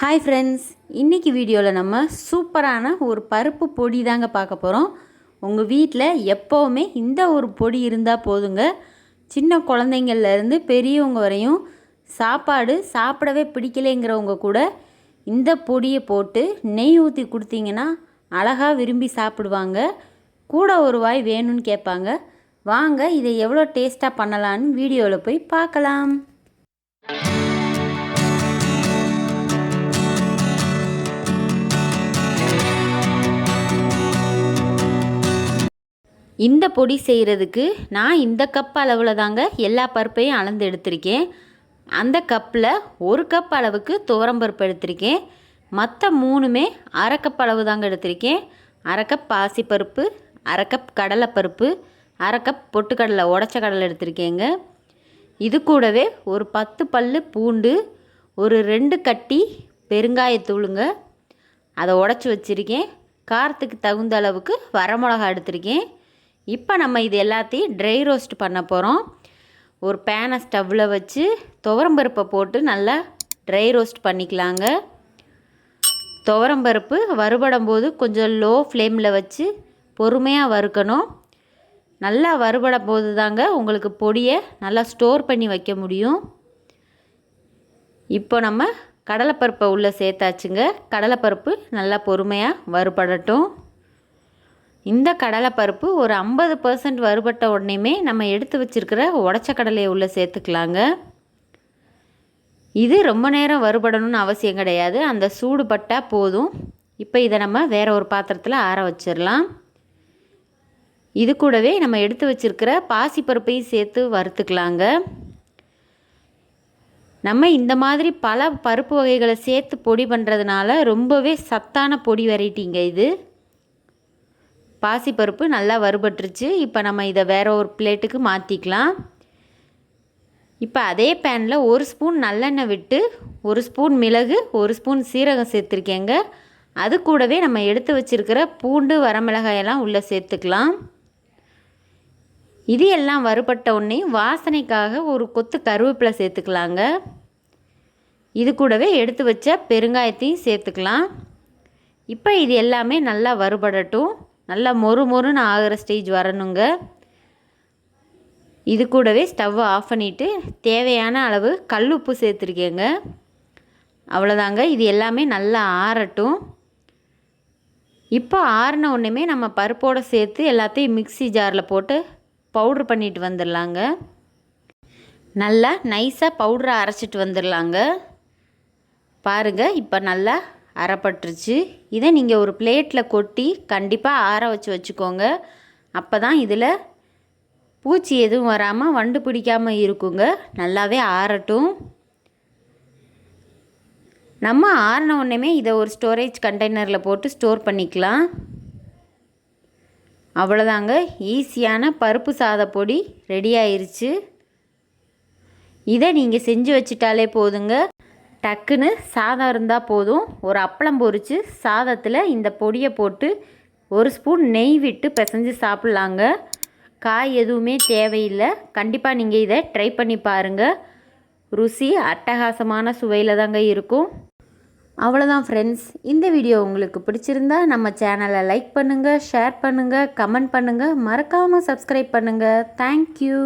Hi friends இன்றைக்கி வீடியோவில் நம்ம சூப்பரான ஒரு பருப்பு பொடி தாங்க பார்க்க போகிறோம் உங்கள் வீட்டில் எப்போவுமே இந்த ஒரு பொடி இருந்தால் போதுங்க. சின்ன குழந்தைங்கள்லேருந்து பெரியவங்க வரையும் சாப்பாடு சாப்பிடவே பிடிக்கலைங்கிறவங்க கூட இந்த பொடியை போட்டு நெய் ஊற்றி கொடுத்தீங்கன்னா அழகாக விரும்பி சாப்பிடுவாங்க. கூட ஒரு வாய் வேணும்னு கேட்பாங்க. வாங்க இதை எவ்வளோ டேஸ்ட்டாக பண்ணலான்னு வீடியோவில் போய் பார்க்கலாம். இந்த பொடி செய்கிறதுக்கு நான் இந்த கப் அளவில் தாங்க எல்லா பருப்பையும் அளந்து எடுத்திருக்கேன். அந்த கப்பில் ஒரு கப் அளவுக்கு துவரம்பருப்பு எடுத்திருக்கேன். மற்ற மூணுமே அரை கப் அளவு தாங்க எடுத்திருக்கேன். அரை கப் பாசிப்பருப்பு அரை கப் கடலைப்பருப்பு அரை கப் பொட்டுக்கடலை உடச்ச கடலை எடுத்திருக்கேங்க. இது கூடவே ஒரு பத்து பல் பூண்டு ஒரு ரெண்டு கட்டி பெருங்காயத்தூளுங்க அதை உடச்சி வச்சுருக்கேன். காரத்துக்கு தகுந்த அளவுக்கு வரமிளகா எடுத்திருக்கேன். இப்போ நம்ம இது எல்லாத்தையும் ட்ரை ரோஸ்ட் பண்ண போகிறோம் ஒரு பேனை ஸ்டவ்வில் வச்சு துவரம்பருப்பை போட்டு நல்லா ட்ரை ரோஸ்ட் பண்ணிக்கலாங்க. துவரம்பருப்பு வறுபடும் போது கொஞ்சம் லோ ஃப்ளேமில் வச்சு பொறுமையாக வறுக்கணும். நல்லா வறுபடும் போது தாங்க உங்களுக்கு பொடியை நல்லா ஸ்டோர் பண்ணி வைக்க முடியும். இப்போ நம்ம கடலைப்பருப்பை உள்ளே சேர்த்தாச்சுங்க. கடலைப்பருப்பு நல்லா பொறுமையாக வறுபடட்டும். இந்த கடலைப்பருப்பு ஒரு ஐம்பது பர்சன்ட் வறுபட்ட உடனேமே நம்ம எடுத்து வச்சுருக்கிற உடச்ச கடலையை உள்ளே சேர்த்துக்கலாங்க. இது ரொம்ப நேரம் வறுபடணும்னு அவசியம் கிடையாது. அந்த சூடு பட்டால் போதும். இப்போ இதை நம்ம வேறு ஒரு பாத்திரத்தில் ஆற வச்சிடலாம். இது கூடவே நம்ம எடுத்து வச்சுருக்கிற பாசிப்பருப்பையும் சேர்த்து வறுத்துக்கலாங்க. நம்ம இந்த மாதிரி பல பருப்பு வகைகளை சேர்த்து பொடி பண்ணுறதுனால ரொம்பவே சத்தான பொடி வெரைட்டிங்க இது. பாசிப்பருப்பு நல்லா வறுபட்டுருச்சு. இப்போ நம்ம இதை வேறு ஒரு பிளேட்டுக்கு மாற்றிக்கலாம் இப்போ அதே பேனில் ஒரு ஸ்பூன் நல்லெண்ணெய் விட்டு ஒரு ஸ்பூன் மிளகு ஒரு ஸ்பூன் சீரகம் சேர்த்துருக்கேங்க. அது கூடவே நம்ம எடுத்து வச்சுருக்கிற பூண்டு வரமிளகாயெல்லாம் உள்ளே சேர்த்துக்கலாம். இது எல்லாம் வறுபட்ட உடனே வாசனைக்காக ஒரு கொத்து கருவேப்பிலை சேர்த்துக்கலாங்க. இது கூடவே எடுத்து வச்ச பெருங்காயத்தையும் சேர்த்துக்கலாம். இப்போ இது எல்லாமே நல்லா வறுபடட்டும். நல்லா மொறு மொறுன்னு ஆகிற ஸ்டேஜ் வரணுங்க. இது கூடவே ஸ்டவ்வை ஆஃப் பண்ணிவிட்டு தேவையான அளவு கல் உப்பு சேர்த்துருக்கேங்க. அவ்வளோதாங்க இது எல்லாமே நல்லா ஆறட்டும். இப்போ ஆறின ஒன்றுமே நம்ம பருப்போடு சேர்த்து எல்லாத்தையும் மிக்சி ஜாரில் போட்டு பவுட்ரு பண்ணிட்டு வந்துடலாங்க நல்லா நைஸாக பவுட்ரை அரைச்சிட்டு வந்துடலாங்க பாருங்கள் இப்போ நல்லா அரைப்பட்டுருச்சு. இதை நீங்கள் ஒரு பிளேட்டில் கொட்டி கண்டிப்பாக ஆற வச்சு வச்சுக்கோங்க. அப்போ தான் இதில் பூச்சி எதுவும் வராமல் வண்டு பிடிக்காமல் இருக்குங்க. நல்லாவே ஆறட்டும். நம்ம ஆறின உடனேமே இதை ஒரு ஸ்டோரேஜ் கண்டெய்னரில் போட்டு ஸ்டோர் பண்ணிக்கலாம். அவ்வளோதாங்க ஈஸியான பருப்பு சாத பொடி ரெடி ஆயிருச்சு. இதை நீங்கள் செஞ்சு வச்சிட்டாலே போதுங்க. டக்குன்னு சாதம் இருந்தால் போதும். ஒரு அப்பளம் பொரித்து சாதத்தில் இந்த பொடியை போட்டு ஒரு ஸ்பூன் நெய் விட்டு பிசைஞ்சு சாப்பிட்லாங்க. காய் எதுவுமே தேவையில்லை. கண்டிப்பாக நீங்கள் இதை ட்ரை பண்ணி பாருங்கள் ருசி அட்டகாசமான சுவையில் தாங்க இருக்கும். அவ்வளோதான் ஃப்ரெண்ட்ஸ் இந்த வீடியோ உங்களுக்கு பிடிச்சிருந்தா நம்ம சேனலை லைக் பண்ணுங்கள் ஷேர் பண்ணுங்கள் கமெண்ட் பண்ணுங்கள் மறக்காமல் சப்ஸ்கிரைப் பண்ணுங்கள் தேங்க்யூ